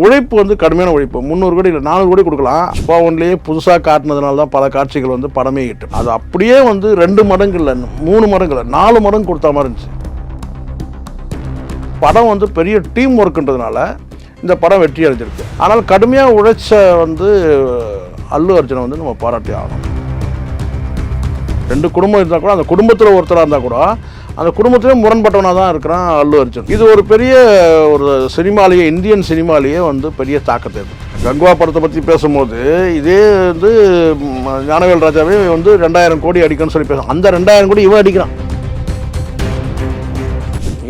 உழைப்பு வந்து கடுமையான உழைப்பு. முந்நூறு கோடி இல்லை நானூறு கோடி கொடுக்கலாம். அப்பா ஒன்லேயே புதுசாக காட்டினதுனால தான் பல காட்சிகள் வந்து படமே ஹிட் அது அப்படியே வந்து ரெண்டு மடங்கு இல்லை மூணு மடங்கு இல்லை நாலு மடங்கு கொடுத்த மாதிரி இருந்துச்சு. படம் வந்து பெரிய டீம் ஒர்க்குன்றதுனால இந்த படம் வெற்றி அடைஞ்சிருக்கு. ஆனால் கடுமையாக உழைச்ச வந்து அல்லு அர்ஜுனை வந்து நம்ம பாராட்டி ஆகணும். ரெண்டு குடும்பம் இருந்தால் கூட அந்த குடும்பத்தில் ஒருத்தராக இருந்தால் கூட அந்த குடும்பத்திலே முரண்பட்டவனாக தான் இருக்கிறான் அல்லு அர்ஜுன். இது ஒரு பெரிய ஒரு சினிமாலேயே இந்தியன் சினிமாலேயே வந்து பெரிய தாக்கத்தை ஏற்படுத்தும் கங்குவா படத்தை பற்றி பேசும்போது இதே வந்து ஞானவேல் ராஜாவே வந்து ரெண்டாயிரம் கோடி அடிக்கணும்னு சொல்லி பேசும் அந்த ரெண்டாயிரம் கோடி இவன் அடிக்கிறான்.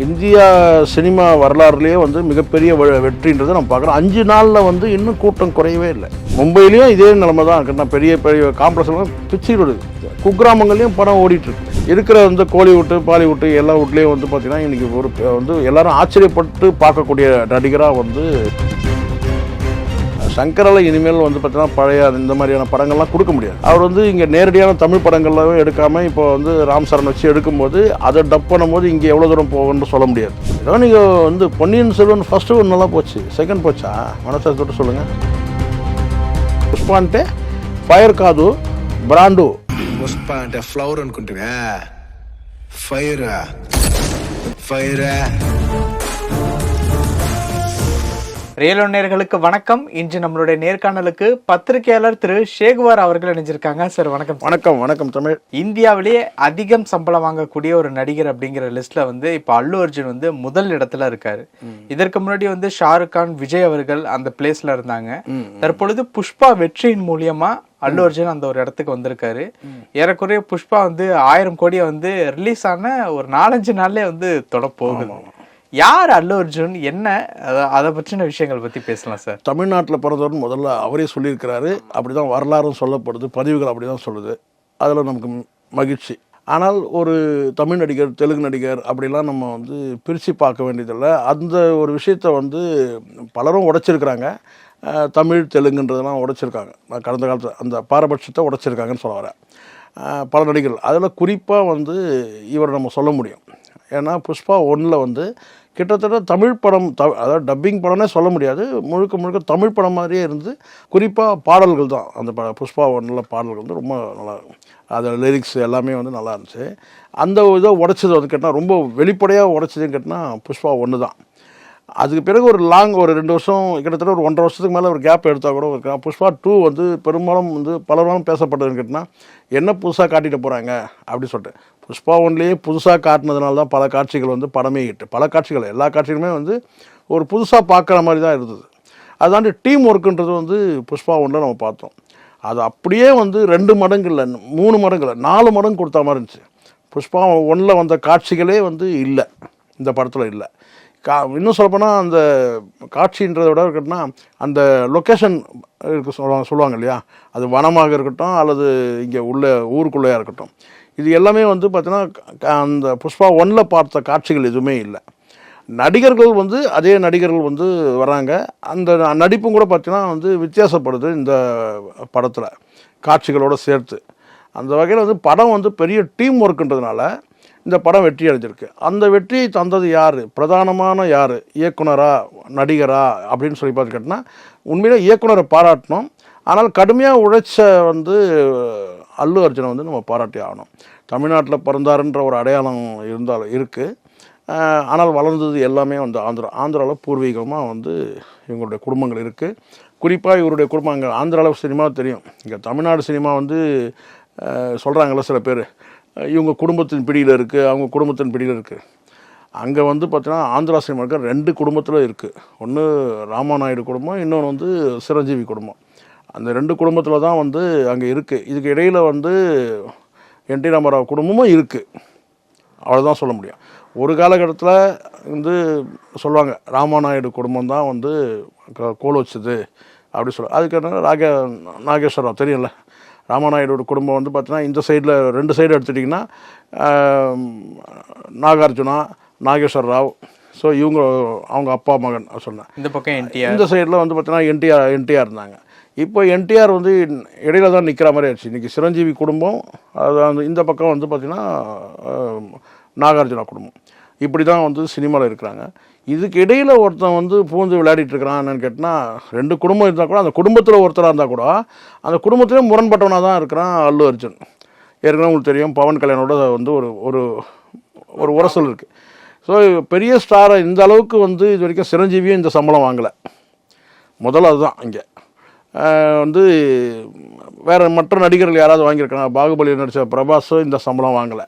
இந்தியா சினிமா வரலாறுலேயே வந்து மிகப்பெரிய வெற்றின்றதை நம்ம பார்க்குறோம். அஞ்சு நாளில் வந்து இன்னும் கூட்டம் குறையவே இல்லை. மும்பையிலையும் இதே நிலைமை தான் இருக்குன்னா பெரிய பெரிய காம்ப்ளெக்ஸ் பிச்சு விடுது குக்கிராமங்கள்லையும் படம் ஓடிட்டுருக்கு இருக்கிற வந்து கோலிவுட்டு பாலிவுட்டு எல்லா வீட்லேயும் வந்து பார்த்தீங்கன்னா இன்றைக்கி ஒரு வந்து எல்லோரும் ஆச்சரியப்பட்டு பார்க்கக்கூடிய நடிகராக வந்து சங்கரால் இனிமேல் வந்து பார்த்தீங்கன்னா பழைய இந்த மாதிரியான படங்கள்லாம் கொடுக்க முடியாது. அவர் வந்து இங்கே நேரடியான தமிழ் படங்கள்லாம் எடுக்காமல் இப்போ வந்து ராம் சரண் வச்சு எடுக்கும்போது அதை டப் பண்ணும்போது இங்கே எவ்வளோ தூரம் போகணும்னு சொல்ல முடியாது. ஏதோ நீங்கள் வந்து பொன்னியின் செல்வன் ஃபஸ்ட்டு ஒன்றெல்லாம் போச்சு செகண்ட் போச்சா? மனசாக சொல்லுங்கள் புஷ்பான்ட்டு ஃபயர் காது பிராண்டு పుష్ప అంటే ఫ్లవర్ అనుకుంటున్నా ఫైర్ ఫైర్ ரியலோ நேர்களுக்கு வணக்கம் இன்று நம்மளுடைய நேர்காணலுக்கு பத்திரிகையாளர் திரு ஷேகுவார் அவர்கள் இணைஞ்சிருக்காங்க சார் வணக்கம் சார். வணக்கம் வணக்கம் தமிழ் இந்தியாவிலேயே அதிகம் சம்பளம் வாங்கக்கூடிய ஒரு நடிகர் அப்படிங்கிற லிஸ்ட்ல வந்து இப்ப அல்லு அர்ஜுன் வந்து முதல் இடத்துல இருக்காரு இதற்கு முன்னாடி வந்து ஷாருக் கான் விஜய் அவர்கள் அந்த பிளேஸ்ல இருந்தாங்க தற்பொழுது புஷ்பா வெற்றியின் மூலியமா அல்லு அர்ஜுன் அந்த ஒரு இடத்துக்கு வந்திருக்காரு. ஏறக்குறைய புஷ்பா வந்து ஆயிரம் கோடியை வந்து ரிலீஸ் ஆன ஒரு நாலஞ்சு நாள்லயே வந்து தொட போகுது. யார் அல்லு அர்ஜுன் என்ன? அத- அதை பற்றின விஷயங்கள் பத்தி பேசலாம் சார். தமிழ்நாட்டில் பிறந்தவர் முதல்ல அவரே சொல்லியிருக்கிறாரு. அப்படி தான் வரலாறும் சொல்லப்படுது பதிவுகள் அப்படி தான் சொல்லுது. அதில் நமக்கு மகிழ்ச்சி. ஆனால் ஒரு தமிழ் நடிகர் தெலுங்கு நடிகர் அப்படிலாம் நம்ம வந்து பிரித்து பார்க்க வேண்டியதில்லை. அந்த ஒரு விஷயத்தை வந்து பலரும் உடைச்சிருக்கிறாங்க. தமிழ் தெலுங்குன்றதெல்லாம் உடைச்சிருக்காங்க. நான் கடந்த காலத்தில் அந்த பாரபட்சத்தை உடைச்சிருக்காங்கன்னு சொல்ல வரேன். பல நடிகர்கள். அதில் குறிப்பாக வந்து இவர் நம்ம சொல்ல முடியும். ஏன்னா புஷ்பா ஒன்றில் வந்து கிட்டத்தட்ட தமிழ் படம் த அதாவது டப்பிங் படம்னே சொல்ல முடியாது. முழுக்க முழுக்க தமிழ் படம் மாதிரியே இருந்து குறிப்பாக பாடல்கள் தான். அந்த ப புஷ்பா ஒன்றில் பாடல்கள் வந்து ரொம்ப நல்லா இருக்கும் லிரிக்ஸ் எல்லாமே வந்து நல்லா இருந்துச்சு. அந்த இதை உடைச்சது வந்து கேட்டால் ரொம்ப வெளிப்படையாக உடைச்சதுன்னு கேட்டால் புஷ்பா ஒன்று தான் அதுக்கு பிறகு ஒரு லாங் ஒரு ரெண்டு வருஷம் கிட்டத்தட்ட ஒரு ஒன்றரை வருஷத்துக்கு மேலே ஒரு கேப் எடுத்தால் கூட இருக்கலாம் புஷ்பா டூ வந்து பெரும்பாலும் வந்து பலரும் பேசப்பட்டதுன்னு கேட்டால் என்ன புதுசாக காட்டிட்டு போகிறாங்க அப்படி சொல்லிட்டு. புஷ்பா ஒன்லேயே புதுசாக காட்டினதுனால தான் பல காட்சிகள் வந்து படமே இட்டு பல காட்சிகள் எல்லா காட்சிகளுமே வந்து ஒரு புதுசாக பார்க்குற மாதிரி தான் இருந்தது. அதாண்டி டீம் ஒர்க்குன்றது வந்து புஷ்பா ஒன்றில் நம்ம பார்த்தோம். அது அப்படியே வந்து ரெண்டு மடங்கு இல்லை மூணு மடங்கு இல்லை நாலு மடங்கு கொடுத்த மாதிரி இருந்துச்சு. புஷ்பா ஒன்றில் வந்த காட்சிகளே வந்து இல்லை இந்த படத்தில் இல்லை. கா இன்னும் சொல்லப்போனால் அந்த காட்சின்றதை விட இருக்கட்டும்னா அந்த லொக்கேஷன் இருக்கு சொல்லுவாங்க சொல்லுவாங்க இல்லையா? அது வனமாக இருக்கட்டும் அல்லது இங்கே உள்ள ஊருக்குள்ளேயா இருக்கட்டும். இது எல்லாமே வந்து பார்த்தீங்கன்னா க- அந்த புஷ்பா ஒன்றில் பார்த்த காட்சிகள் எதுவுமே இல்லை. நடிகர்கள் வந்து அதே நடிகர்கள் வந்து வராங்க. அந்த நடிப்பும் கூட பார்த்தீங்கன்னா வந்து வித்தியாசப்படுது இந்த படத்தில் காட்சிகளோடு சேர்த்து. அந்த வகையில் வந்து படம் வந்து பெரிய டீம் ஒர்க்குன்றதுனால இந்த படம் வெற்றி அடைஞ்சிருக்கு. அந்த வெற்றியை தந்தது யார்? பிரதானமான யார்? இயக்குனரா? நடிகரா? அப்படின்னு சொல்லி பார்த்துக்கிட்டோன்னா உண்மையில் உண்மையிலே இயக்குனரை பாராட்டணும். ஆனால் கடுமையாக உழைச்ச வந்து அல்லு அர்ஜுனை வந்து நம்ம பாராட்டி ஆகணும். தமிழ்நாட்டில் பிறந்தாருன்ற ஒரு அடையாளம் இருந்தாலும் இருக்குது ஆனால் வளர்ந்தது எல்லாமே வந்து ஆந்திரா. ஆந்திராவில் பூர்வீகமாக வந்து இவங்களுடைய குடும்பங்கள் இருக்குது குறிப்பாக இவருடைய குடும்பம் அங்கே ஆந்திராவில் சினிமா தெரியும். இங்கே தமிழ்நாடு சினிமா வந்து சொல்கிறாங்கல்ல சில பேர். இவங்க குடும்பத்தின் பிடியில் இருக்குது அவங்க குடும்பத்தின் பிடியில் இருக்குது அங்கே வந்து பார்த்தீங்கன்னா ஆந்திரா சினிமாவுக்கு ரெண்டு குடும்பத்தில் இருக்குது ஒன்று ராமாநாயுடு குடும்பம் இன்னொன்று வந்து சிரஞ்சீவி குடும்பம். அந்த ரெண்டு குடும்பத்தில் தான் வந்து அங்கே இருக்குது இதுக்கு இடையில் வந்து என் டி ராமராவ் குடும்பமும் இருக்குது அவ்வளோதான் சொல்ல முடியும். ஒரு காலகட்டத்தில் வந்து சொல்லுவாங்க ராமாநாயுடு குடும்பம் தான் வந்து க- கோல் வச்சுது. அப்படி சொல்ல அதுக்கு என்ன ராக நாகேஸ்வரராவ் தெரியும்ல? ராமாநாயுடு குடும்பம் வந்து பார்த்தீங்கன்னா இந்த சைடில் ரெண்டு சைடு எடுத்துட்டிங்கன்னா நாகார்ஜுனா நாகேஸ்வர ராவ். ஸோ இவங்க அவங்க அப்பா மகன் சொன்னேன். இந்த பக்கம் என்டிஆர். இந்த சைடில் வந்து பார்த்தீங்கன்னா என்டிஆர் என்டிஆர் இருந்தாங்க. இப்போ என்டிஆர் வந்து இடையில தான் நிற்கிற மாதிரி ஆயிடுச்சு. இன்றைக்கி சிரஞ்சீவி குடும்பம் அது அந்த இந்த பக்கம் வந்து பார்த்திங்கன்னா நாகார்ஜுனா குடும்பம். இப்படி தான் வந்து சினிமாவில் இருக்கிறாங்க. இதுக்கு இடையில் ஒருத்தன் வந்து பூந்து விளையாடிட்டு இருக்கிறான் என்னன்னு கேட்டால் ரெண்டு குடும்பம் இருந்தால் கூட அந்த குடும்பத்தில் ஒருத்தராக இருந்தால் கூட அந்த குடும்பத்திலே முரண்பட்டவனாக தான் இருக்கிறான் அல்லு அர்ஜுன். ஏற்கனவே உங்களுக்கு தெரியும் பவன் கல்யாணோட வந்து ஒரு ஒரு ஒரு உரசல் இருக்குது ஸோ பெரிய ஸ்டாரை இந்த அளவுக்கு வந்து இது வரைக்கும் சிரஞ்சீவியும் இந்த சம்பளம் வாங்கலை. முதல்ல அதுதான் இங்கே. வந்து வேறு மற்ற நடிகர்கள் யாராவது வாங்கியிருக்காங்க பாகுபலி நடித்த பிரபாஸும் இந்த சம்பளம் வாங்கலை.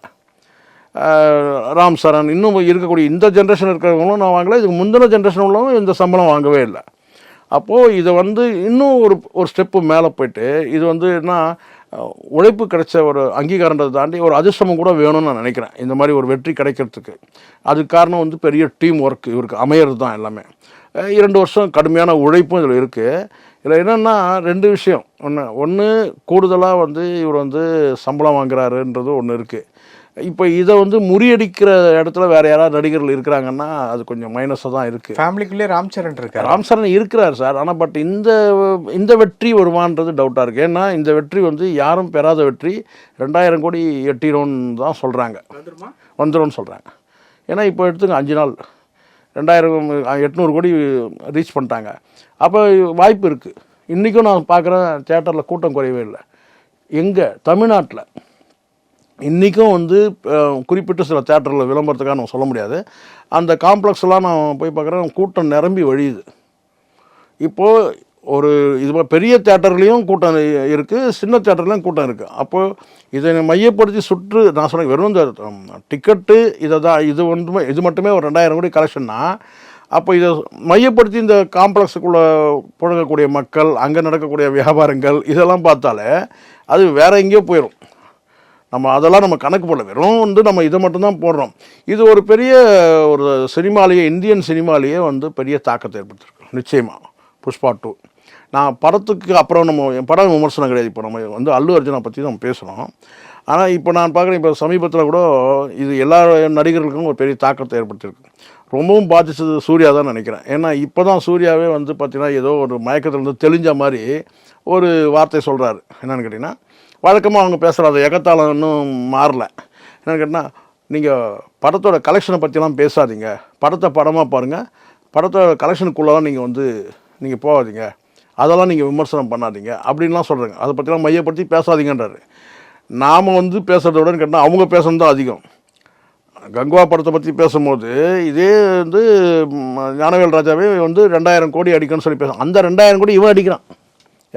ராம் சரண் இன்னும் இருக்கக்கூடிய இந்த ஜென்ரேஷன் இருக்கிறவங்களும் நான் வாங்கலை இதுக்கு முந்தின ஜென்ரேஷன் உள்ளவங்க இந்த சம்பளம் வாங்கவே இல்லை. அப்போது இதை வந்து இன்னும் ஒரு ஒரு ஸ்டெப்பு மேலே போயிட்டு இது வந்து என்ன உழைப்பு கிடைச்ச ஒரு அங்கீகாரன்றதை தாண்டி ஒரு அதிர்ஷ்டமும் கூட வேணும்னு நான் நினைக்கிறேன். இந்த மாதிரி ஒரு வெற்றி கிடைக்கிறதுக்கு. அதுக்கு காரணம் வந்து பெரிய டீம் ஒர்க் இவருக்கு அமையிறது தான் எல்லாமே. இரண்டு வருஷம் கடுமையான உழைப்பும் இதில் இருக்குது இதில் என்னென்னா ரெண்டு விஷயம். ஒன்று ஒன்று கூடுதலாக வந்து இவர் வந்து சம்பளம் வாங்குறாருன்றது ஒன்று இருக்குது இப்போ இதை வந்து முறியடிக்கிற இடத்துல வேறு யாராவது நடிகர்கள் இருக்கிறாங்கன்னா அது கொஞ்சம் மைனஸாக தான் இருக்குது ஃபேமிலிக்குள்ளே ராம் சரண் இருக்காரு? ராம் சரண் இருக்கிறார் சார். ஆனால் பட் இந்த இந்த வெற்றி வருமானது டவுட்டாக இருக்குது ஏன்னா இந்த வெற்றி வந்து யாரும் பெறாத வெற்றி. ரெண்டாயிரம் கோடி எட்டிரோன்னு தான் சொல்கிறாங்க வந்துரும்னு சொல்கிறாங்க ஏன்னா இப்போ எடுத்துங்க அஞ்சு நாள். ரெண்டாயிரம் எட்நூறு கோடி ரீச் பண்ணிட்டாங்க. அப்போ வாய்ப்பு இருக்குது இன்றைக்கும் நான் பார்க்குறேன் தேட்டரில் கூட்டம் குறையவே இல்லை. எங்கே? தமிழ்நாட்டில். இன்றைக்கும் வந்து குறிப்பிட்ட சில தேட்டரில் விளம்பரத்துக்காக நம்ம சொல்ல முடியாது. அந்த காம்ப்ளெக்ஸ்லாம் நான் போய் பார்க்குறேன் கூட்டம் நிரம்பி வழியுது. இப்போது ஒரு இது பெரிய தேட்டர்லேயும் கூட்டம் இருக்குது சின்ன தேட்டர்லேயும் கூட்டம் இருக்குது அப்போது இதை மையப்படுத்தி சுற்று நான் சொன்னேன் வெறும் இந்த டிக்கெட்டு இதை தான் இது ஒன்றுமே இது மட்டுமே ஒரு ரெண்டாயிரம் கோடி கலெக்ஷன்னா அப்போ இதை மையப்படுத்தி இந்த காம்ப்ளெக்ஸுக்குள்ளே புழங்கக்கூடிய மக்கள் அங்கே நடக்கக்கூடிய வியாபாரங்கள் இதெல்லாம் பார்த்தாலே அது வேற எங்கேயோ போயிடும் நம்ம அதெல்லாம் நம்ம கணக்கு போடல. வெறும் வந்து நம்ம இதை மட்டும்தான் போடுறோம். இது ஒரு பெரிய ஒரு சினிமாலேயே இந்தியன் சினிமாலேயே வந்து பெரிய தாக்கத்தை ஏற்படுத்திருக்கு. நிச்சயமாக புஷ்பா டூ. நான் படத்துக்கு அப்புறம் நம்ம என் படம் விமர்சனம் கிடையாது. இப்போ நம்ம வந்து அல்லு அர்ஜுனை பற்றி நம்ம பேசுகிறோம் ஆனால் இப்போ நான் பார்க்குறேன் இப்போ சமீபத்தில் கூட இது எல்லா நடிகர்களுக்கும் ஒரு பெரிய தாக்கத்தை ஏற்படுத்தியிருக்கு. ரொம்பவும் பாதித்தது சூர்யா தான் நினைக்கிறேன். ஏன்னா இப்போ தான் சூர்யாவே வந்து பார்த்திங்கன்னா ஏதோ ஒரு மயக்கத்துலேருந்து தெளிஞ்ச மாதிரி ஒரு வார்த்தை சொல்கிறாரு என்னென்னு கேட்டிங்கன்னா வழக்கமாக அவங்க பேசுகிற எகத்தாளம் இன்னும் மாறல. என்னன்னு கேட்டால் நீங்கள் படத்தோட கலெக்ஷனை பற்றிலாம் பேசாதீங்க. படத்தை படமாக பாருங்கள் படத்தோட கலெக்ஷனுக்குள்ளெல்லாம் நீங்கள் வந்து நீங்கள் போகாதீங்க. அதெல்லாம் நீங்கள் விமர்சனம் பண்ணாதீங்க. அப்படின்லாம் சொல்கிறாங்க அதை பற்றிலாம் மையப்படுத்தி பேசாதீங்கன்றாரு. நாம் வந்து பேசுகிறத விட கேட்டால் அவங்க பேசுறது தான் அதிகம். கங்குவா படத்தை பற்றி பேசும்போது இதே வந்து ஞானவேல் ராஜாவே வந்து ரெண்டாயிரம் கோடி அடிக்கணும்னு சொல்லி பேசும் அந்த ரெண்டாயிரம் கோடி இவன் அடிக்கிறான்.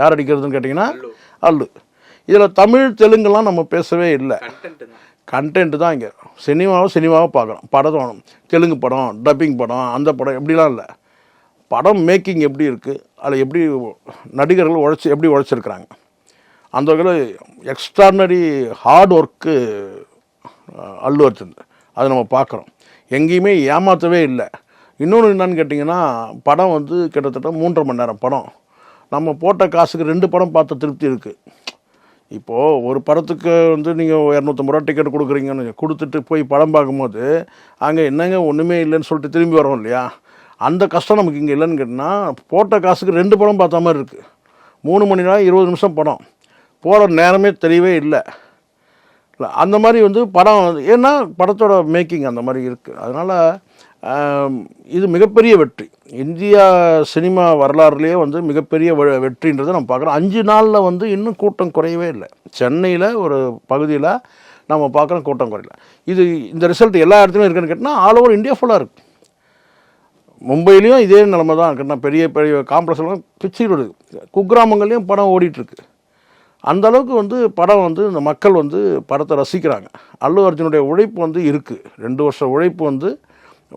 யார் அடிக்கிறதுன்னு கேட்டிங்கன்னா அல்லு. இதில் தமிழ் தெலுங்குலாம் நம்ம பேசவே இல்லை. கண்டென்ட் தான். இங்கே. சினிமாவை சினிமாவை பார்க்குறோம் படம் தெலுங்கு படம் டப்பிங் படம் அந்த படம் எப்படிலாம் இல்லை. படம் மேக்கிங் எப்படி இருக்குது அதில் எப்படி நடிகர்கள் உழைச்சி எப்படி உழைச்சிருக்கிறாங்க? அந்த வகையில் extraordinary hard work Allu Arjun. அதை நம்ம பார்க்குறோம் எங்கேயுமே ஏமாற்றவே இல்லை. இன்னொன்று என்னன்னு கேட்டிங்கன்னா படம் வந்து கிட்டத்தட்ட மூன்றரை மணி நேரம் படம். நம்ம போட்ட காசுக்கு ரெண்டு படம் பார்த்த திருப்தி இருக்குது இப்போது ஒரு படத்துக்கு வந்து நீங்கள் இரநூத்தம்பது ரூபா டிக்கெட் கொடுக்குறீங்கன்னு கொடுத்துட்டு போய் படம் பார்க்கும்போது அங்கே என்னங்க ஒன்றுமே இல்லைன்னு சொல்லிட்டு திரும்பி வரோம் இல்லையா? அந்த கஷ்டம் நமக்கு இங்கே இல்லைன்னு கேட்டால் போட்ட காசுக்கு ரெண்டு படம் பார்த்த மாதிரி இருக்குது மூணு மணி நேரம் இருபது நிமிஷம் படம். போகிற நேரமே தெரியவே இல்லை. இல்லை அந்த மாதிரி வந்து படம் ஏன்னா படத்தோட மேக்கிங் அந்த மாதிரி இருக்குது அதனால் இது மிகப்பெரிய வெற்றி. இந்தியா சினிமா வரலாறுலேயே வந்து மிகப்பெரிய வெற்றின்றதை நம்ம பார்க்குறோம். அஞ்சு நாளில் வந்து இன்னும் கூட்டம் குறையவே இல்லை. சென்னையில் ஒரு பகுதியில் நம்ம பார்க்குறோம் கூட்டம் குறையல. இது இந்த ரிசல்ட் எல்லா இடத்துலையும் இருக்குன்னு கேட்டால் ஆல் ஓவர் இந்தியா ஃபுல்லாக இருக்குது மும்பையிலையும் இதே நிலமை தான் இருக்குன்னா பெரிய பெரிய காம்ப்ளெக்ஸ்லாம் பிச்சு குக்கிராமங்கள்லேயும் படம் ஓடிட்டுருக்கு அந்த அளவுக்கு வந்து படம் வந்து இந்த மக்கள் வந்து படத்தை ரசிக்கிறாங்க. அல்லு அர்ஜுனுடைய உழைப்பு வந்து இருக்குது ரெண்டு வருஷம் உழைப்பு வந்து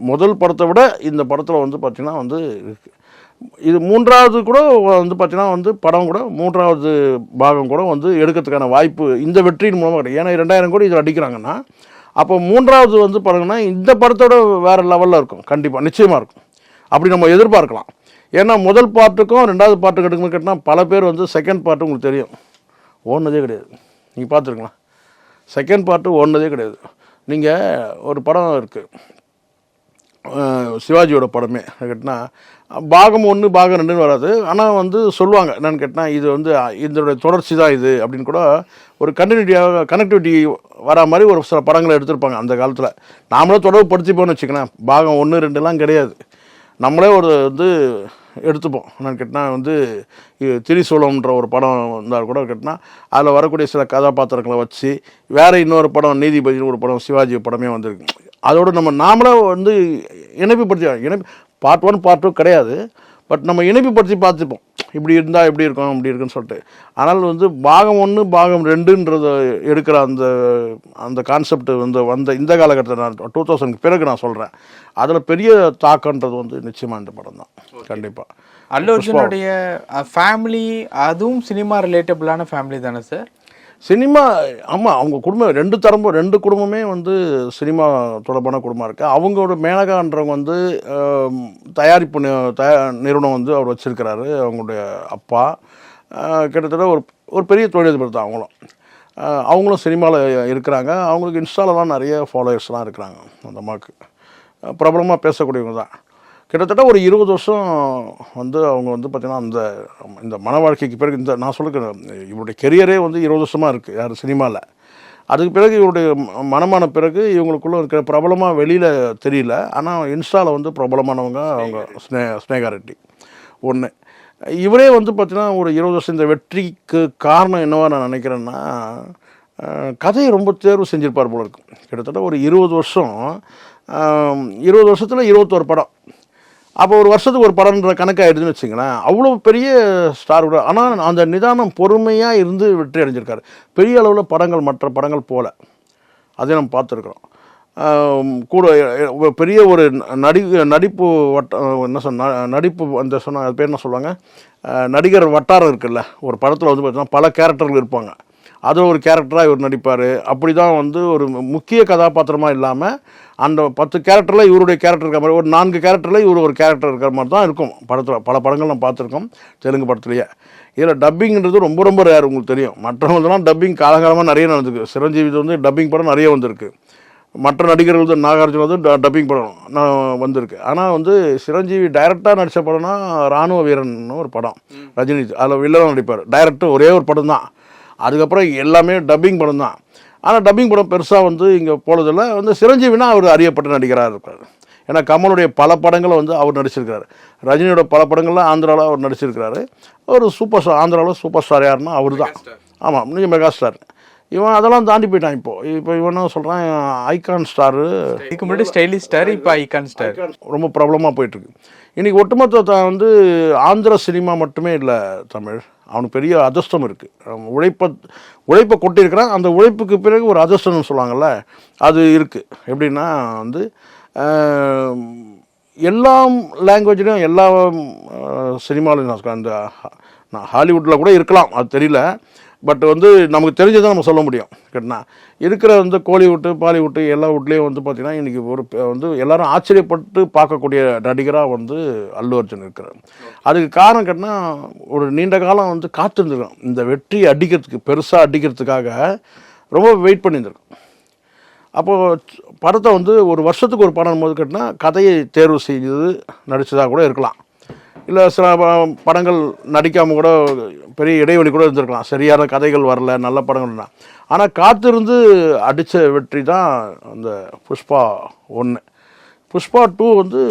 முதல் படத்தை விட இந்த படத்தில் வந்து பார்த்திங்கன்னா வந்து இது மூன்றாவது கூட வந்து பார்த்திங்கன்னா வந்து படம் கூட மூன்றாவது பாகம் கூட வந்து எடுக்கிறதுக்கான வாய்ப்பு இந்த வெற்றியின் மூலமாக கிடையாது ஏன்னா ரெண்டாயிரம் கோடி இதில் அடிக்கிறாங்கன்னா அப்போ மூன்றாவது வந்து பாருங்கன்னா இந்த படத்தோட வேறு லெவலில் இருக்கும். கண்டிப்பாக நிச்சயமாக இருக்கும். அப்படி நம்ம எதிர்பார்க்கலாம். ஏன்னா முதல் பாட்டுக்கும் ரெண்டாவது பாட்டுக்கு எடுக்கணும் கேட்டால் பல பேர் வந்து செகண்ட் பாட்டு உங்களுக்கு தெரியும். ஓடுனதே கிடையாது. நீங்கள் பார்த்துருக்கலாம். செகண்ட் பாட்டு ஓடுனதே கிடையாது. நீங்கள் ஒரு படம் இருக்குது சிவாஜியோட படமே கேட்டினா பாகம் ஒன்று பாகம் ரெண்டுன்னு வராது. ஆனால் வந்து சொல்லுவாங்க என்னென்னு கேட்டால் இது வந்து இதோடைய தொடர்ச்சி தான் இது அப்படின்னு கூட ஒரு கண்டினியூட்டியாக கனெக்டிவிட்டி வரா மாதிரி ஒரு சில படங்களை எடுத்திருப்பாங்க அந்த காலத்தில். நாமளே தொடர்பு படுத்திப்போம்னு வச்சுக்கோங்களேன் பாகம் ஒன்று ரெண்டுலாம் கிடையாது. நம்மளே ஒரு வந்து எடுத்துப்போம். என்னென்னு கேட்டால் வந்து திரிசூலம்ன்ற ஒரு படம் இருந்தால் கூட கேட்டால் அதில் வரக்கூடிய சில கதாபாத்திரங்களை வச்சு வேறு இன்னொரு படம் நீதிபதினு ஒரு படம் சிவாஜி படமே வந்திருக்கு. அதோட நம்ம நாமளே வந்து இணைப்புப்படுத்தி இணைப்பு பார்ட் ஒன் பார்ட் டூ கிடையாது. பட் நம்ம இணைப்புப்படுத்தி பார்த்துப்போம். இப்படி இருந்தால் எப்படி இருக்கும் இப்படி இருக்குன்னு சொல்லிட்டு. ஆனால் வந்து பாகம் ஒன்று பாகம் ரெண்டுன்றத எடுக்கிற அந்த அந்த கான்செப்ட் வந்து வந்த இந்த காலகட்டத்தில் நான் டூ தௌசண்ட்க்கு பிறகு நான் சொல்கிறேன் அதில் பெரிய தாக்கன்றது வந்து நிச்சயமாக இந்த படம் தான். கண்டிப்பாக அல்லு அர்ஜுனுடைய ஃபேமிலி அதுவும் சினிமா ரிலேட்டபிளான ஃபேமிலி தானே சார் சினிமா ஆமாம் அவங்க குடும்பம் ரெண்டு தரம்பும் ரெண்டு குடும்பமே வந்து சினிமா தொடர்பான குடும்பம் இருக்குது அவங்களோட மேனகான்றவங்க வந்து தயாரிப்பு நி- தயா நிறுவனம் வந்து அவர் வச்சுருக்கிறாரு அவங்களுடைய அப்பா. கிட்டத்தட்ட ஒரு ஒரு பெரிய தொழிலதிபர் தான் அவங்களும். அவங்களும் சினிமாவில் இருக்கிறாங்க. அவங்களுக்கு இன்ஸ்டாலலாம் நிறைய ஃபாலோயர்ஸ்லாம் இருக்கிறாங்க அந்த அம்மாவுக்கு பிரபலமாக பேசக்கூடியவங்க தான். கிட்டத்தட்ட ஒரு இருபது வருஷம் வந்து அவங்க வந்து பார்த்திங்கன்னா அந்த இந்த மன வாழ்க்கைக்கு பிறகு இந்த நான் சொல்லுகிறேன் இவருடைய கெரியரே வந்து இருபது வருஷமாக இருக்குது யார் சினிமாவில் அதுக்கு பிறகு இவருடைய மனமான பிறகு இவங்களுக்குள்ள இருக்கிற பிரபலமாக வெளியில் தெரியல. ஆனால் இன்ஸ்டாவில் வந்து பிரபலமானவங்க அவங்க ஸ்னே ஸ்னேகா ரெட்டி. ஒன்று இவரே வந்து பார்த்தீங்கன்னா ஒரு இருபது வருஷம் இந்த வெற்றிக்கு காரணம் என்னவா நான் நினைக்கிறேன்னா கதையை ரொம்ப தேர்வு செஞ்சிருப்பார் போல இருக்கும் கிட்டத்தட்ட ஒரு இருபது வருஷம் இருபது வருஷத்தில் இருபத்தோரு படம். அப்போ ஒரு வருஷத்துக்கு ஒரு படம்ன்ற கணக்காயிடுதுன்னு வச்சுங்களேன் அவ்வளோ பெரிய ஸ்டார் கூட. ஆனால் அந்த நிதானம் பொறுமையாக இருந்து வெற்றி அடைஞ்சிருக்காரு. பெரிய அளவில் படங்கள் மற்ற படங்கள் போல. அதை நம்ம பார்த்துருக்குறோம். கூட ஒரு பெரிய ஒரு நடி நடிப்பு வட்ட என்ன சொன்ன நடிப்பு அந்த சொன்ன அது பேர் என்ன சொல்லுவாங்க? நடிகர் வட்டாரம் இருக்குல்ல ஒரு படத்தில் வந்து பார்த்தீங்கன்னா பல கேரக்டர்கள் இருப்பாங்க. அதில் ஒரு கேரக்டராக இவர் நடிப்பார். அப்படி தான் வந்து ஒரு முக்கிய கதாபாத்திரமாக இல்லாமல் அந்த பத்து கேரக்டரில் இவருடைய கேரக்டர் இருக்கிற மாதிரி ஒரு நான்கு கேரக்டரில் இவர் ஒரு கேரக்டர் இருக்கிற மாதிரி தான் இருக்கும். படத்தில் பல படங்கள் நம்ம பார்த்துருக்கோம் தெலுங்கு படத்துலேயே. இதில் டப்பிங்கிறது ரொம்ப ரொம்ப ரேர் உங்களுக்கு தெரியும். மற்றவங்கலாம் டப்பிங் காலகாலமாக நிறைய நடந்திருக்கு. சிரஞ்சீவி வந்து டப்பிங் படம் நிறைய வந்திருக்கு. மற்ற நடிகர்கள் வந்து நாகார்ஜுன வந்து ட- டப்பிங் படம் நான் வந்திருக்கு. ஆனால் வந்து சிரஞ்சீவி டைரக்டாக நடித்த படம்னா ராணுவ வீரன் ஒரு படம். ரஜினி அதில் வில்லன் நடிப்பார். டைரக்டர் ஒரே ஒரு படம் தான் அதுக்கப்புறம் எல்லாமே டப்பிங் படம் தான். ஆனால் டப்பிங் படம் பெருசாக வந்து இங்கே போனதில்ல. வந்து சிரஞ்சீவினா அவர் அறியப்பட்ட நடிகராக இருக்கார் ஏன்னா கமலுடைய பல படங்களை வந்து அவர் நடிச்சிருக்காரு ரஜினியோட பல படங்கள்லாம் ஆந்திராவில் அவர் நடிச்சிருக்கிறாரு. ஒரு சூப்பர் ஸ்டார் ஆந்திராவில் சூப்பர் ஸ்டார் யாருன்னா அவர் தான் ஆமாம் நீங்கள் மெகா ஸ்டார் இவன் அதெல்லாம் தாண்டி போயிட்டான் இப்போ. இப்போ இவன் என்ன சொல்கிறான் ஐகான் ஸ்டாரு இதுக்கு முன்னாடி ஸ்டைலிஷ் ஸ்டார் இப்போ ஐகான் ஸ்டார் ரொம்ப பிரபலமாக போயிட்டுருக்கு இன்றைக்கி ஒட்டுமொத்த வந்து ஆந்திர சினிமா மட்டுமே இல்லை தமிழ். அவனுக்கு பெரிய அதிர்ஷ்டம் இருக்குது உழைப்பை உழைப்பை கொட்டியிருக்கிறான். அந்த உழைப்புக்கு பிறகு ஒரு அதிர்ஷ்டம்னு சொல்லுவாங்கள்ல அது இருக்குது எப்படின்னா வந்து எல்லா லாங்குவேஜ்லையும் எல்லா சினிமாலையும் நான் சொல்றேன். அந்த நான் ஹாலிவுட்டில் கூட இருக்கலாம் அது தெரியல. பட் வந்து நமக்கு தெரிஞ்சதை நம்ம சொல்ல முடியும். கேட்டா இருக்கிற வந்து கோலிவுட்டு பாலிவுட்டு எல்லா வீட்லேயும் வந்து பார்த்திங்கன்னா இன்றைக்கி ஒரு வந்து எல்லாரும் ஆச்சரியப்பட்டு பார்க்கக்கூடிய நடிகராக வந்து அல்லு அர்ஜுன் இருக்கிறார். அதுக்கு காரணம் கேட்டினா ஒரு நீண்ட காலம் வந்து காத்திருந்துருக்கோம் இந்த வெற்றி அடிக்கிறதுக்கு பெருசாக அடிக்கிறதுக்காக ரொம்ப வெயிட் பண்ணியிருந்திருக்கோம் அப்போது படத்தை வந்து ஒரு வருஷத்துக்கு ஒரு படம் போது கேட்டினா கதையை தேர்வு செய்து நடித்ததாக கூட இருக்கலாம். இல்லை சில படங்கள் நடிக்காமல் கூட பெரிய இடைவெளி கூட இருந்திருக்கலாம். சரியான கதைகள் வரல நல்ல படங்கள்னா. ஆனால் காத்திருந்து அடித்த வெற்றி தான் அந்த புஷ்பா ஒன்று புஷ்பா டூ வந்து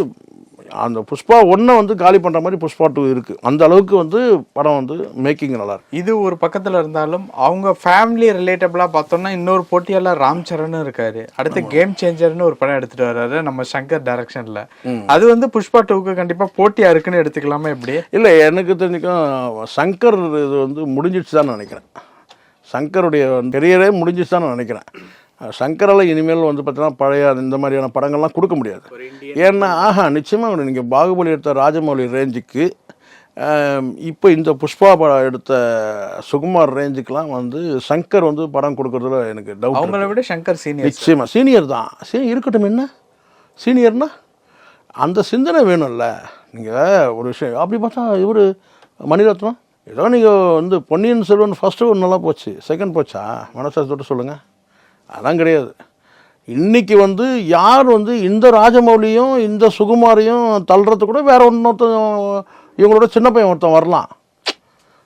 அந்த புஷ்பா ஒன்றை வந்து காலி பண்ணுற மாதிரி புஷ்பா டூ இருக்குது அந்த அளவுக்கு வந்து படம் வந்து மேக்கிங் நல்லா இருக்கு. இது ஒரு பக்கத்துல இருந்தாலும் அவங்க ஃபேமிலி ரிலேட்டபிளா பார்த்தோம்னா இன்னொரு போட்டியாளர் ராம் சரணும் இருக்காரு. அடுத்து கேம் சேஞ்சர்னு ஒரு படம் எடுத்துட்டு வர்றாரு நம்ம சங்கர் டைரக்ஷன்ல அது வந்து புஷ்பா டூக்கு கண்டிப்பா போட்டியா இருக்குன்னு எடுத்துக்கலாமா எப்படி? இல்லை எனக்கு தெரிஞ்சுக்கும் சங்கர் இது வந்து முடிஞ்சிடுச்சு தான் நினைக்கிறேன். சங்கருடைய கெரியரே முடிஞ்சிச்சு தான் நான் நினைக்கிறேன். சங்கரால் இனிமேல் வந்து பார்த்தீங்கன்னா பழைய இந்த மாதிரியான படங்கள்லாம் கொடுக்க முடியாது. ஏன்னா ஆஹா நிச்சயமாக நீங்கள் பாகுபலி எடுத்த ராஜமௌலி ரேஞ்சுக்கு இப்போ இந்த புஷ்பா படம் எடுத்த சுகுமார் ரேஞ்சுக்கெலாம் வந்து சங்கர் வந்து படம் கொடுக்கறதுல எனக்கு டவுட் அவங்கள விட சங்கர் சீனியர் நிச்சயமா சீனியர் தான். சரி இருக்கட்டும் என்ன? சீனியர்னா அந்த சிந்தனை வேணும்ல. நீங்கள் ஒரு விஷயம் அப்படி பார்த்தா இவர் மணிரத்னம் ஏதோ நீங்கள் வந்து பொன்னியின் செல்வன் ஃபஸ்ட்டு ஒரு நல்லா போச்சு செகண்ட் போச்சா? மனசாட்சி தொட்டு சொல்லுங்கள் அதான் கிடையாது. இன்னைக்கு வந்து யார் வந்து இந்த ராஜமௌலியும் இந்த சுகுமாரையும் தள்ளுறது கூட வேற ஒன்றொருத்தன் இவங்களோட சின்ன பையன் ஒருத்தன் வரலாம்.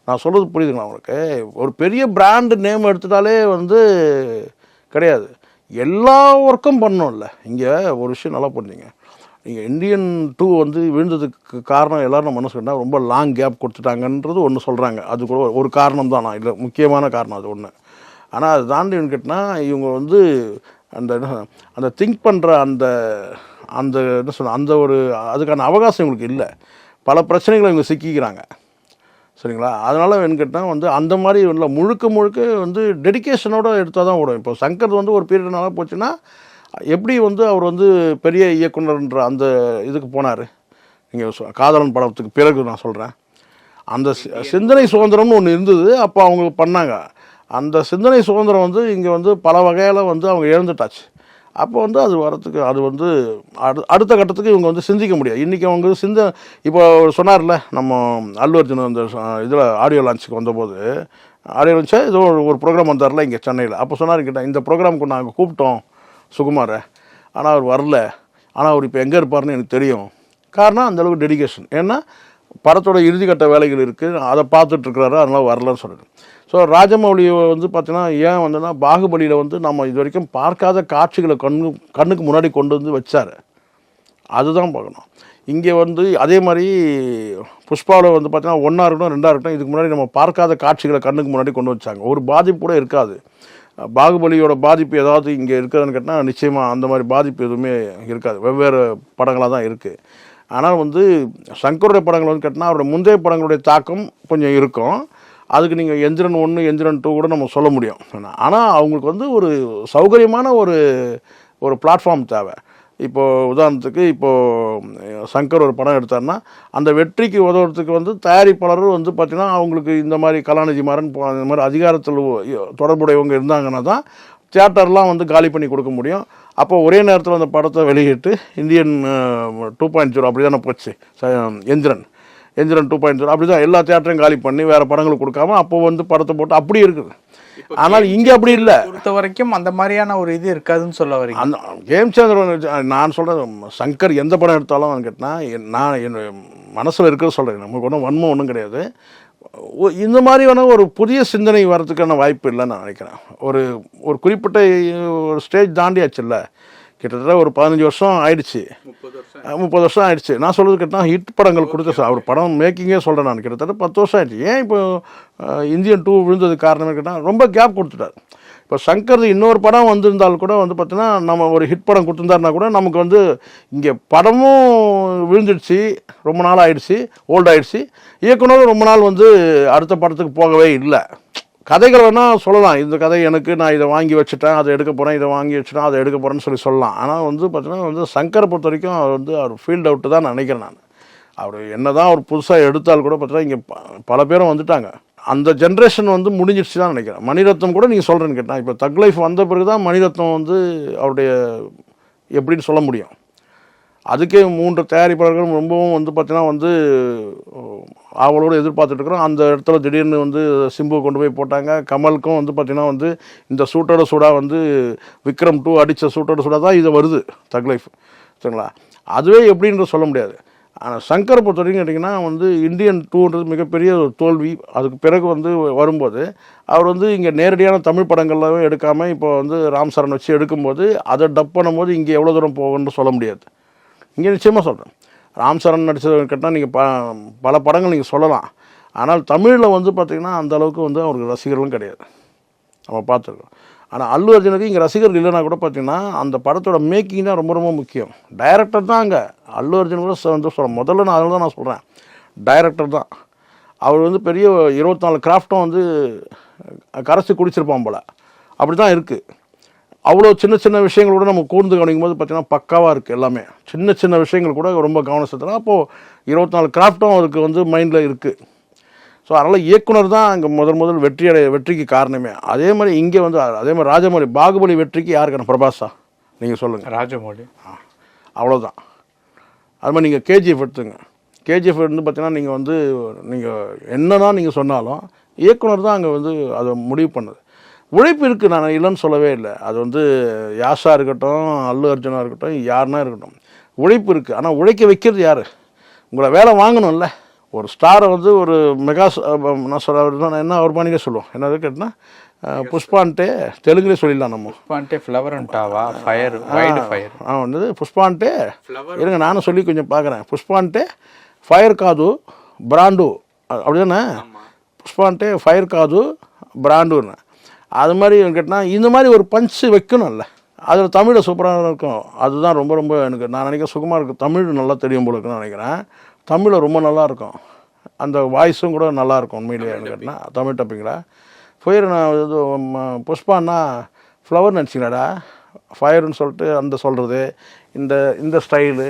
நான் சொல்கிறது புரியுதுங்களா உங்களுக்கு? ஒரு பெரிய பிராண்டு நேம் எடுத்துட்டாலே வந்து கிடையாது. எல்லா ஒர்க்கும் பண்ணோம்ல இங்கே ஒரு விஷயம் நல்லா பண்ணீங்க நீங்கள் இந்தியன் டூ வந்து விழுந்ததுக்கு காரணம் எல்லோரும் மனசு என்ன ரொம்ப லாங் கேப் கொடுத்துட்டாங்கன்றது ஒன்று சொல்கிறாங்க அது கூட ஒரு காரணம் தான் நான் இல்லை முக்கியமான காரணம் அது ஒன்று ஆனால் அது தாண்டி கேட்டால் இவங்க வந்து அந்த என்ன அந்த திங்க் பண்ணுற அந்த அந்த என்ன சொல்ல அந்த ஒரு அதுக்கான அவகாசம் இவங்களுக்கு இல்லை. பல பிரச்சனைகளை இவங்க சிக்கிக்கிறாங்க. சரிங்களா? அதனால் என்ன கேட்டால் வந்து அந்த மாதிரி இல்லை முழுக்க முழுக்க வந்து டெடிக்கேஷனோடு எடுத்தால் தான் ஓடும். இப்போ சங்கர் வந்து ஒரு பீரியட்னால போச்சுன்னா எப்படி வந்து அவர் வந்து பெரிய இயக்குனர்ன்ற அந்த இதுக்கு போனார்? நீங்கள் காதலன் படத்துக்கு பிறகு நான் சொல்கிறேன் அந்த சி- சிந்தனை சுதந்திரம்னு ஒன்று இருந்தது அப்போ அவங்க பண்ணாங்க. அந்த சிந்தனை சுதந்திரம் வந்து இங்கே வந்து பல வகையில் வந்து அவங்க இழந்துட்டாச்சு. அப்போ வந்து அது வரத்துக்கு அது வந்து அடு அடுத்த கட்டத்துக்கு இவங்க வந்து சிந்திக்க முடியாது. இன்றைக்கி அவங்க சிந்த இப்போ சொன்னார்ல நம்ம அல்லு அர்ஜுன் அந்த இதில் ஆடியோ லான்ச்சுக்கு வந்தபோது ஆடியோ லான்ச்சா ஏதோ ஒரு ஒரு ப்ரோக்ராம் வந்தார்ல இங்கே சென்னையில். அப்போ சொன்னார் கிட்ட இந்த ப்ரோக்ராமுக்கு நாங்கள் கூப்பிட்டோம் சுகுமாரை. ஆனால் அவர் வரல. ஆனால் அவர் இப்போ எங்கே இருப்பார்னு எனக்கு தெரியும். காரணம் அந்தளவுக்கு டெடிக்கேஷன் டெடிகேஷன் ஏன்னா படத்தோட இறுதிக்கட்ட வேலைகள் இருக்குது அதை பார்த்துட்ருக்கிறாரு அதனால் வரலன்னு சொல்லிட்டு ஸோ ராஜமௌலியை வந்து பார்த்தீங்கன்னா ஏன் வந்துன்னா பாகுபலியில் வந்து நம்ம இது வரைக்கும் பார்க்காத காட்சிகளை கண்ணு கண்ணுக்கு முன்னாடி கொண்டு வந்து வச்சார். அதுதான் பார்க்கணும். இங்கே வந்து அதே மாதிரி புஷ்பாவில் வந்து பார்த்தீங்கன்னா ஒன்றா இருக்கட்டும் ரெண்டாக இருக்கட்டும் இதுக்கு முன்னாடி நம்ம பார்க்காத காட்சிகளை கண்ணுக்கு முன்னாடி கொண்டு வச்சாங்க. ஒரு பாதிப்பு கூட இருக்காது. பாகுபலியோட பாதிப்பு ஏதாவது இங்கே இருக்குதுன்னு கேட்டால் நிச்சயமாக அந்த மாதிரி பாதிப்பு எதுவுமே இருக்காது. வெவ்வேறு படங்களாக தான் இருக்குது ஆனால் வந்து சங்கருடைய படங்கள் வந்து கேட்டால் அவருடைய முந்தைய படங்களுடைய தாக்கம் கொஞ்சம் இருக்கும். அதுக்கு நீங்கள் எந்திரன் ஒன்று எந்திரன் டூ கூட நம்ம சொல்ல முடியும். ஆனால் அவங்களுக்கு வந்து ஒரு சௌகரியமான ஒரு ஒரு பிளாட்ஃபார்ம் தேவை. இப்போது உதாரணத்துக்கு இப்போது சங்கர் ஒரு படம் எடுத்தாருன்னா அந்த வெற்றிக்கு உதவுறதுக்கு வந்து தயாரிப்பாளர் வந்து பார்த்திங்கன்னா அவங்களுக்கு இந்த மாதிரி கலாநிதி மாறன் போ- இந்த மாதிரி அதிகாரத்தில் தொடர்புடையவங்க இருந்தாங்கன்னா தான் தியேட்டர்லாம் வந்து காலி பண்ணி கொடுக்க முடியும். அப்போ ஒரே நேரத்தில் அந்த படத்தை வெளியிட்டு இந்தியன் டூ பாயிண்ட் ஜீரோ அப்படி தானே போச்சு ச- Enthiran. Enthiran two point zero அப்படி தான் எல்லா தியேட்டரையும் காலி பண்ணி வேறு படங்களுக்கு கொடுக்காம அப்போ வந்து படத்தை போட்டு அப்படி இருக்குது. ஆனால் இங்கே அப்படி இல்லை. பொறுத்த வரைக்கும் அந்த மாதிரியான ஒரு இது இருக்காதுன்னு சொல்ல வரீங்க. அந்த கேம் சேஞ்சர் நான் சொல்கிறேன் சங்கர் எந்த படம் எடுத்தாலும் கேட்டால் நான் என் மனசில் இருக்கிறத சொல்கிறேன் நமக்கு ஒன்றும் வன்மம் ஒன்றும் கிடையாது. இந்த மாதிரி வேணால் ஒரு புதிய சிந்தனை வர்றதுக்கான வாய்ப்பு இல்லைன்னு நான் நினைக்கிறேன். ஒரு ஒரு குறிப்பிட்ட ஒரு ஸ்டேஜ் தாண்டியாச்சுல்ல கிட்டத்தட்ட ஒரு பதினஞ்சு வருஷம் ஆயிடுச்சு. முப்பது வருஷம் ஆயிடுச்சு. நான் சொல்றது கேட்டால் ஹிட் படங்கள் கொடுத்த சார் அவர் படம் மேக்கிங்கே சொல்கிறேன் நான். கிட்டத்தட்ட பத்து வருஷம் ஆயிடுச்சு. ஏன் இப்போ இந்தியன் டூ விழுந்தது காரணமே கேட்டால் ரொம்ப கேப் கொடுத்துட்டார். இப்போ சங்கர் இன்னொரு படம் வந்திருந்தால் கூட வந்து பார்த்தீங்கன்னா நம்ம ஒரு ஹிட் படம் கொடுத்துருந்தாருனா கூட நமக்கு வந்து இங்கே படமும் விழுந்துடுச்சு. ரொம்ப நாள் ஆயிடுச்சு. ஓல்ட் ஆயிடுச்சு. இயக்குனரும் ரொம்ப நாள் வந்து அடுத்த படத்துக்கு போகவே இல்லை. கதைகள் வேணால் சொல்லலாம். இந்த கதை எனக்கு நான் இதை வாங்கி வச்சுட்டேன் அதை எடுக்க போகிறேன் இதை வாங்கி வச்சுட்டேன் அதை எடுக்க போகிறேன்னு சொல்லி சொல்லலாம். ஆனால் வந்து பார்த்தீங்கன்னா வந்து சங்கரை பொறுத்த வரைக்கும் அவர் வந்து அவர் ஃபீல்ட் அவுட்டு தான் நினைக்கிறேன் நான். அவர் என்ன தான் அவர் புதுசாக எடுத்தால் கூட பார்த்தீங்கன்னா இங்கே பல பேரும் வந்துட்டாங்க. அந்த ஜென்ரேஷன் வந்து முடிஞ்சிடுச்சு தான் நினைக்கிறேன். மணிரத்னம் கூட நீங்கள் சொல்கிறேன்னு கேட்டால் இப்போ தக் லைஃப் வந்த பிறகு தான் மணிரத்னம் வந்து அவருடைய எப்படின்னு சொல்ல முடியும். அதுக்கே மூன்று தயாரிப்பாளர்கள் ரொம்பவும் வந்து பார்த்தீங்கன்னா வந்து ஆவலோடு எதிர்பார்த்துட்ருக்குறோம். அந்த இடத்துல திடீர்னு வந்து சிம்பு கொண்டு போய் போட்டாங்க. கமலுக்கும் வந்து பார்த்தீங்கன்னா வந்து இந்த சூட்டோட சூடாக வந்து விக்ரம் டூ அடித்த சூட்டோட சூடாக தான் இது வருது தக் லைஃப். சரிங்களா? அதுவே எப்படின்ற சொல்ல முடியாது. ஆனால் சங்கரை பொறுத்த வரைக்கும் கேட்டிங்கன்னா வந்து இந்தியன் டூன்றது மிகப்பெரிய ஒரு தோல்வி. அதுக்கு பிறகு வந்து வரும்போது அவர் வந்து இங்கே நேரடியான தமிழ் படங்கள்லாம் எடுக்காமல் இப்போ வந்து ராம் சரண் வச்சு எடுக்கும்போது அதை டப் பண்ணும்போது இங்கே எவ்வளோ தூரம் போகும்னு சொல்ல முடியாது. இங்கே நிச்சயமாக சொல்கிறேன் ராம் சரண் நடிச்சது கேட்டால் நீங்கள் ப பல படங்கள் நீங்கள் சொல்லலாம். ஆனால் தமிழில் வந்து பார்த்திங்கன்னா அந்த அளவுக்கு வந்து அவருக்கு ரசிகர்களும் கிடையாது. நம்ம பார்த்துருக்கோம். ஆனால் அல்லு அர்ஜுனுக்கு இங்கே ரசிகர்கள் இல்லைனா கூட பார்த்தீங்கன்னா அந்த படத்தோட மேக்கிங் தான் ரொம்ப ரொம்ப முக்கியம். டைரக்டர் தான் அங்கே. அல்லு அர்ஜுன் கூட வந்து சொல்கிறேன் முதல்ல நான் அதில் தான் நான் சொல்கிறேன் டைரக்டர் தான். அவர் வந்து பெரிய இருபத்தி நாலு கிராஃப்டும் வந்து கரைச்சி குடிச்சிருப்பான் போல். அப்படி தான் இருக்குது அவ்வளோ சின்ன சின்ன விஷயங்கள் கூட நம்ம கூர்ந்து கவனிக்கும் போது பார்த்தீங்கன்னா பக்காவாக இருக்குது எல்லாமே. சின்ன சின்ன விஷயங்கள் கூட ரொம்ப கவனம் செலுத்தலாம். அப்போது இருபத்தி நாலு கிராஃப்ட்டும் அதுக்கு வந்து மைண்டில் இருக்குது ஸோ அதனால் இயக்குனர் தான் அங்கே முதல் முதல் வெற்றி அடைய வெற்றிக்கு காரணமே. அதே மாதிரி இங்கே வந்து அதே மாதிரி ராஜமௌழி பாகுபலி வெற்றிக்கு யாருக்கான பிரபாஸா நீங்கள் சொல்லுங்கள் ராஜமௌழி அவ்வளோதான் அது மாதிரி நீங்கள் கேஜிஎஃப் எடுத்துங்க. கேஜிஎஃப் வந்து பார்த்தீங்கன்னா நீங்கள் வந்து நீங்கள் என்ன தான் நீங்கள் சொன்னாலும் இயக்குனர் தான் அங்கே வந்து அதை முடிவு பண்ணுது. உழைப்பு இருக்குது நான் இல்லைன்னு சொல்லவே இல்லை. அது வந்து யாஷா இருக்கட்டும் அல்லு அர்ஜுனா இருக்கட்டும் யாருனா இருக்கட்டும். உழைப்பு இருக்குது ஆனால் உழைக்க வைக்கிறது யார்? உங்களை வேலை வாங்கணும்ல. ஒரு ஸ்டாரை வந்து ஒரு மெகா நான் சொல்ல நான் என்ன ஒரு மணிக்கே சொல்லுவோம் என்னது கேட்டால் அஹ், புஷ்பான்ட்டு தெலுங்குலேயே சொல்லிடலாம் நம்ம. புஷ்பான்ட்டே ஃப்ளவர் டாவா ஃபயர் வைடு ஃபயர் ஆ வந்து புஷ்பான்ட்டு இருங்க நானும் சொல்லி கொஞ்சம் பார்க்குறேன். புஷ்பான்ட்டு ஃபயர் காது பிராண்டு. அப்படிதானே? புஷ்பான்ட்டு ஃபயர் காது பிராண்டுன்னு. அது மாதிரி கேட்டால் இந்த மாதிரி ஒரு பஞ்சு வைக்கணும்ல. அதில் தமிழில் சூப்பராக இருக்கும். அதுதான் ரொம்ப ரொம்ப எனக்கு நான் நினைக்கிறேன் சுகமாக இருக்கும். தமிழ் நல்லா தெரியும் போல இருக்குன்னு நினைக்கிறேன். தமிழில் ரொம்ப நல்லா இருக்கும். அந்த வாய்ஸும் கூட நல்லா இருக்கும் உண்மையிலேயே கேட்டால் தமிழ் டப்பிங்கில் ஃபயர் நான் இது புஷ்பான்னா ஃப்ளவர் நினச்சிங்களாடா ஃபயர்னு சொல்லிட்டு அந்த சொல்கிறது இந்த இந்த ஸ்டைலு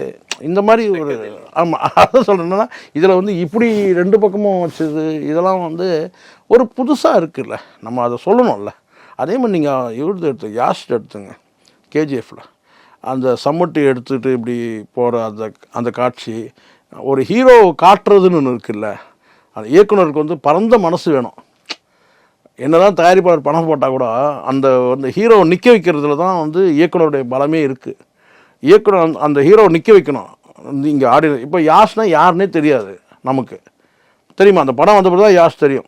இந்த மாதிரி ஒரு ஆமாம் அதை சொல்லணும்னா இதில் வந்து இப்படி ரெண்டு பக்கமும் வச்சது இதெல்லாம் வந்து ஒரு புதுசாக இருக்குல்ல. நம்ம அதை சொல்லணும்ல. அதே மாதிரி நீங்கள் இவ்வளோ எடுத்து யாஸ்ட் எடுத்துங்க? கேஜிஎஃப்பில் அந்த சம்மட்டி எடுத்துகிட்டு இப்படி போகிற அந்த அந்த காட்சி ஒரு ஹீரோ காட்டுறதுன்னு ஒன்று இருக்குல்ல. அந்த இயக்குனருக்கு வந்து பரந்த மனசு வேணும். என்னதான் தயாரிப்பாளர் பணம் போட்டால் கூட அந்த அந்த ஹீரோவை நிற்க வைக்கிறதுல தான் வந்து இயக்குனருடைய பலமே இருக்குது இயக்குனர் அந்த- ஹீரோவை நிற்க வைக்கணும். இங்கே ஆடி இப்போ யாஸ்னால் யாருன்னே தெரியாது நமக்கு. தெரியுமா? அந்த படம் வந்த தான் யாஸ் தெரியும்.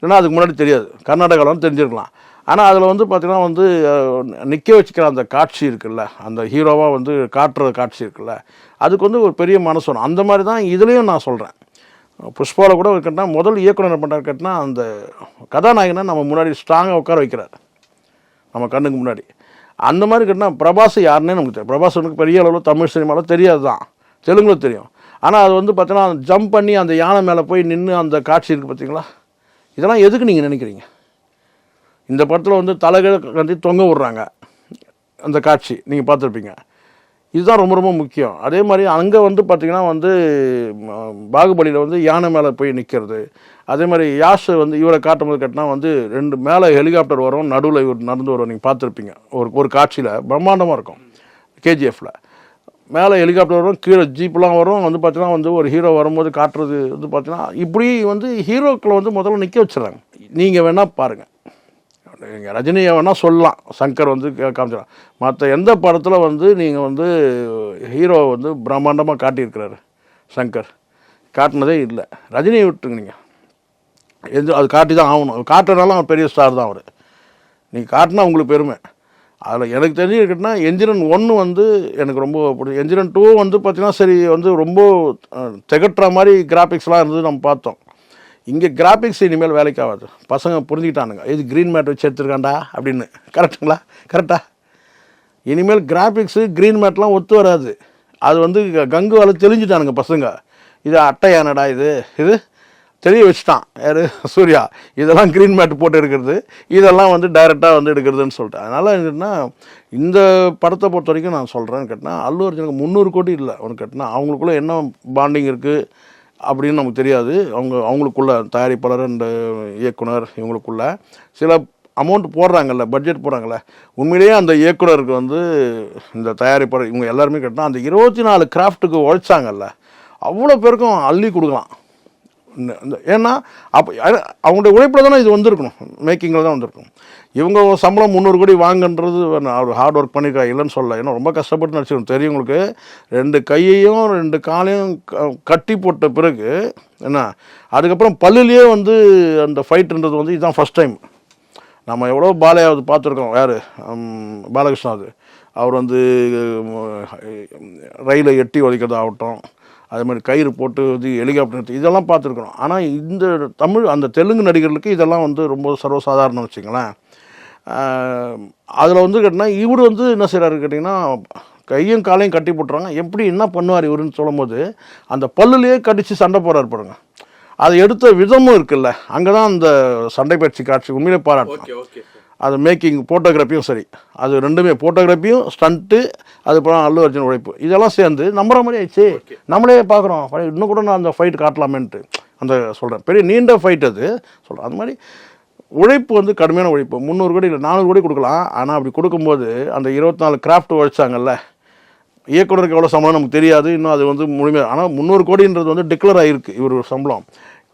இல்லைன்னா அதுக்கு முன்னாடி தெரியாது. கர்நாடகாவில் தெரிஞ்சிருக்கலாம். ஆனால் அதில் வந்து பார்த்திங்கன்னா வந்து நிற்க வச்சுக்கிற அந்த காட்சி இருக்குல்ல அந்த ஹீரோவாக வந்து காட்டுற காட்சி இருக்குல்ல அதுக்கு வந்து ஒரு பெரிய மனசு அந்த மாதிரி தான் இதுலேயும் நான் சொல்கிறேன் புஷ்பாவில் கூட கேட்டால் முதல் இயக்குனர் என்ன கேட்டால் அந்த கதாநாயகனை நம்ம முன்னாடி ஸ்ட்ராங்காக உட்கார வைக்கிறார். நம்ம கண்ணுக்கு முன்னாடி. அந்த மாதிரி கேட்டால் பிரபாஸ் யாருன்னே நமக்கு தெரியும் பிரபாஸ் எனக்கு பெரிய அளவில் தமிழ் சினிமாவில் தெரியாது தான் தெலுங்குல தெரியும். ஆனால் அது வந்து பார்த்தீங்கன்னா ஜம்ப் பண்ணி அந்த யானை மேலே போய் நின்று அந்த காட்சி இருக்குது பார்த்தீங்களா இதெல்லாம் எதுக்கு நீங்கள் நினைக்கிறீங்க? இந்த படத்தில் வந்து தலைகளை கட்டி தொங்க விட்றாங்க. அந்த காட்சி நீங்கள் பார்த்துருப்பீங்க. இதுதான் ரொம்ப ரொம்ப முக்கியம். அதே மாதிரி அங்கே வந்து பார்த்திங்கன்னா வந்து பாகுபலியில் வந்து யானை மேலே போய் நிற்கிறது அதே மாதிரி யாஷ் வந்து இவரை காட்டும்போது கட்டினா வந்து ரெண்டு மேலே ஹெலிகாப்டர் வரும் நடுவில் இவர் நடந்து வரும் நீங்கள் பார்த்துருப்பீங்க. ஒரு ஒரு காட்சியில் பிரம்மாண்டமாக இருக்கும் கேஜிஎஃப்பில் மேலே ஹெலிகாப்டர் வரும் கீழே ஜீப்லாம் வரும் வந்து பார்த்தீங்கன்னா வந்து ஒரு ஹீரோ வரும்போது காட்டுறது வந்து பார்த்தீங்கன்னா இப்படி வந்து ஹீரோக்களை வந்து முதல்ல நிற்க வச்சுறாங்க நீங்கள் வேணால் பாருங்கள் நீங்கள் ரஜினியை வேணால் சொல்லலாம். சங்கர் வந்து கே- காமிச்சிடலாம். மற்ற எந்த படத்தில் வந்து நீங்கள் வந்து ஹீரோ வந்து பிரம்மாண்டமாக காட்டியிருக்கிறாரு சங்கர்? காட்டினதே இல்லை. ரஜினியை விட்டுருங்க நீங்கள் எந்த அது காட்டி தான் ஆகணும். காட்டுறதுனால அவன் பெரிய ஸ்டார் தான் அவர். நீங்கள் காட்டினா உங்களுக்கு பெருமை. அதில் எனக்கு தெரிஞ்சுக்கிட்டா எந்திரன் ஒன்று வந்து எனக்கு ரொம்ப பிடிக்கும். எந்திரன் டூ வந்து பார்த்திங்கன்னா சரி வந்து ரொம்ப திகட்டுற மாதிரி கிராஃபிக்ஸ்லாம் இருந்தது நம்ம பார்த்தோம். இங்கே கிராஃபிக்ஸ் இனிமேல் வேலைக்கு ஆகாது. பசங்க புரிஞ்சுக்கிட்டானுங்க. இது க்ரீன் மேட் வச்சு எடுத்துருக்காண்டா அப்படின்னு. கரெக்டுங்களா கரெக்டா இனிமேல் கிராஃபிக்ஸு க்ரீன் மேட்லாம் ஒத்து வராது. அது வந்து க- கங்கு வேலை தெளிஞ்சிட்டானுங்க பசங்க. இது அட்டையானடா இது. இது தெரிய வச்சுட்டான். யார்? சூர்யா. இதெல்லாம் க்ரீன் மேட் போட்டு எடுக்கிறது. இதெல்லாம் வந்து டைரெக்டாக வந்து எடுக்கிறதுன்னு சொல்லிட்டு அதனால் என்னன்னா இந்த படத்தை பொறுத்த வரைக்கும் நான் சொல்கிறேன்னு கேட்டால் அல்லு அர்ஜுனுக்கு முந்நூறு கோடி இல்லை. ஒன்று கேட்டால் அவங்களுக்குள்ளே என்ன பாண்டிங் இருக்குது அப்படின்னு நமக்கு தெரியாது. அவங்க அவங்களுக்குள்ள தயாரிப்பாளர் இந்த இயக்குனர் இவங்களுக்குள்ள சில அமௌண்ட் போடுறாங்கல்ல பட்ஜெட் போடுறாங்கல்ல. உண்மையிலேயே அந்த இயக்குனருக்கு வந்து இந்த தயாரிப்பாளர் இவங்க எல்லாருமே கேட்டால் அந்த இருபத்தி நாலு கிராஃப்ட்டுக்கு உழைச்சாங்கல்ல. அவ்வளோ பேருக்கும் அள்ளி கொடுக்கலாம். ஏன்னா அப்போ அவங்களுடைய உழைப்பில் தானே இது வந்திருக்கணும். மேக்கிங்கில் தான் வந்திருக்கும் இவங்க சம்பளம் முந்நூறு கோடி வாங்கன்றது அவர் ஹார்ட் ஒர்க் பண்ணிக்கா இல்லைன்னு சொல்ல ஏன்னா ரொம்ப கஷ்டப்பட்டு நடிச்சிருக்கணும் தெரியும் உங்களுக்கு ரெண்டு கையையும் ரெண்டு காலையும் க- கட்டி போட்ட பிறகு என்ன அதுக்கப்புறம் பல்லுலேயே வந்து அந்த ஃபைட்டுன்றது வந்து இதுதான் ஃபஸ்ட் டைம் நம்ம எவ்வளோ பாலையாவது பார்த்துருக்கோம். யார்? பாலகிருஷ்ணாவது அவர் வந்து ரயிலை எட்டி உதைக்கிறது ஆகட்டும் அதே மாதிரி கயிறு போட்டு இது ஹெலிகாப்டர் இதெல்லாம் பார்த்துருக்குறோம் ஆனால் இந்த தமிழ் அந்த தெலுங்கு நடிகர்களுக்கு இதெல்லாம் வந்து ரொம்ப சர்வசாதாரணம் வச்சுங்களேன் அதில் வந்து கேட்டிங்கன்னா இவர் வந்து என்ன செய்கிறாரு கேட்டிங்கன்னா கையும் காலையும் கட்டி போட்டுறாங்க. எப்படி என்ன பண்ணுவார் இவருன்னு சொல்லும்போது அந்த பல்லுலேயே கடித்து சண்டை போடுறாரு பாருங்க. அதை எடுத்த விதமும் இருக்குல்ல. அங்கே தான் அந்த சண்டை பயிற்சி காட்சி உண்மையிலே பாராட்டணும். ஓகே. அது மேக்கிங் ஃபோட்டோகிராஃபியும் சரி. அது ரெண்டுமே ஃபோட்டோகிராஃபியும் ஸ்டண்ட்டு அதுக்கப்புறம் அல்லு அர்ஜுன் உழைப்பு. இதெல்லாம் சேர்ந்து நம்புற மாதிரி ஆயிடுச்சு. நம்மளே பார்க்குறோம். இன்னும் கூட நான் அந்த ஃபைட் காட்டலாமேன்ட்டு. அந்த சொல்கிறேன் பெரிய நீண்ட ஃபைட் அது. சொல்கிறேன் அது மாதிரி உழைப்பு வந்து கடுமையான உழைப்பு. முந்நூறு கோடி இல்லை நானூறு கோடி கொடுக்கலாம். ஆனால் அப்படி கொடுக்கும்போது அந்த இருபத்தி நாலு கிராஃப்ட் உழைச்சாங்கல்ல இயக்குனருக்கு எவ்வளோ சம்பளம் நமக்கு தெரியாது. இன்னும் அது வந்து முழுமையாக ஆனால் முந்நூறு கோடின்றது வந்து டிக்ளேர் ஆகிருக்கு இவர் சம்பளம்.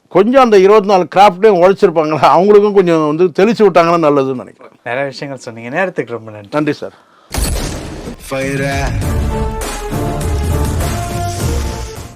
கொஞ்சம் அந்த இருபத்தி நாலு கிராஃப்ட்டையும் உழைச்சிருப்பாங்களா? அவங்களுக்கும் கொஞ்சம் வந்து தெளிச்சு விட்டாங்கன்னா நல்லதுன்னு நினைக்கிறேன். நிறைய விஷயங்கள் சொன்னீங்க. நேரத்துக்கு ரொம்ப நன்றி. நன்றி சார் Fire.